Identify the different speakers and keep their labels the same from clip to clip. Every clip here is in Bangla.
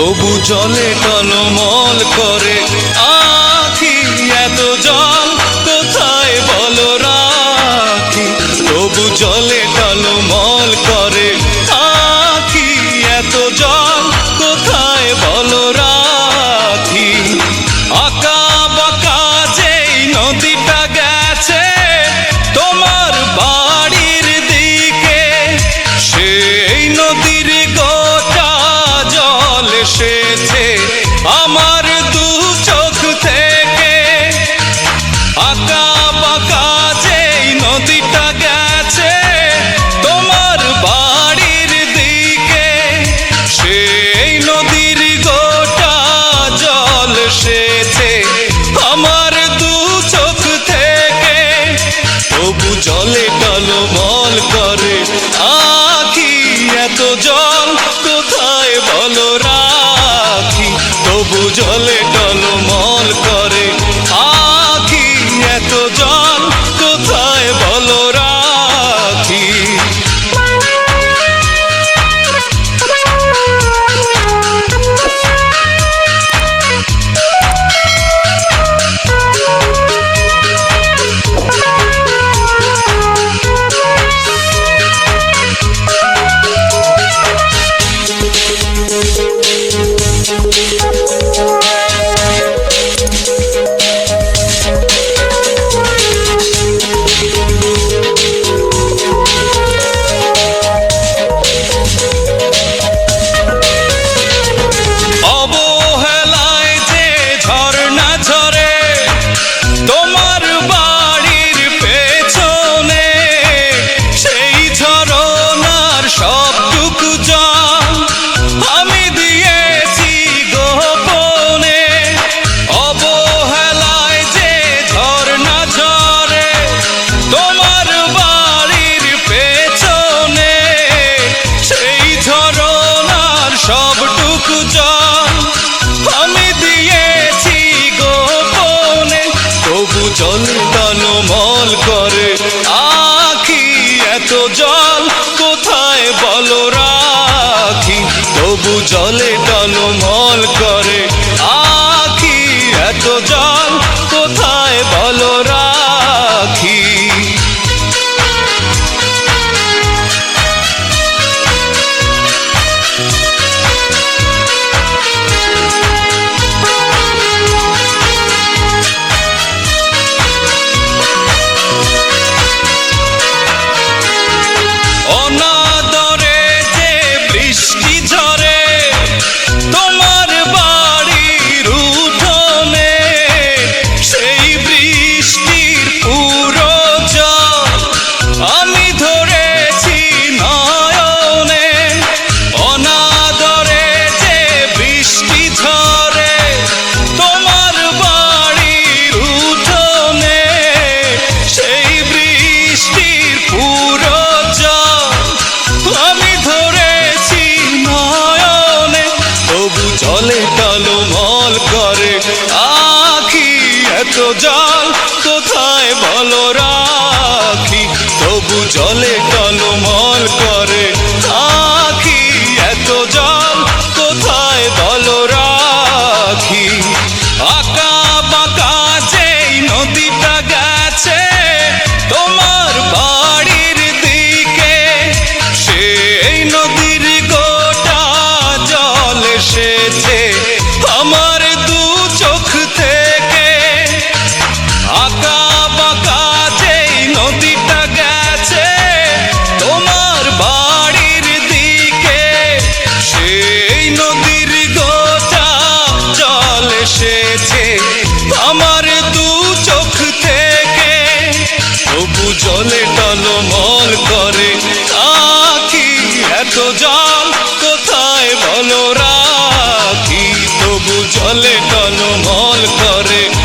Speaker 1: তবু জলে টলমল করে আখি, এত জল কোথায় বলো রাখি? তবু জলে টলমল করে আখি, এত জল কোথায় বলো আঁকা বাঁকা যেই নদীটা গেছে, তোমার বাড়ির দিকে, সেই নদীর গোটা জল এসেছে আমার দু চোখ থেকে তবু জলে টলমল করে। আখি, এত জল কোথায় বলো রাখি? তবু জলে সবটুকু জল আমি দিয়েছি গোপনে, তবু জল করে। আখি এত জল, কোথায় বলো রাখি? তবু জলে টলমল করে। আখি এত জল, কোথায় বলো তবু জলে টলমল করে। আখি, এত জল, কোথায় বলো রাখি আঁকা বাঁকা যেই নদীটা গেছে জলে টলমল করে।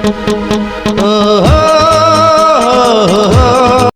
Speaker 2: Thank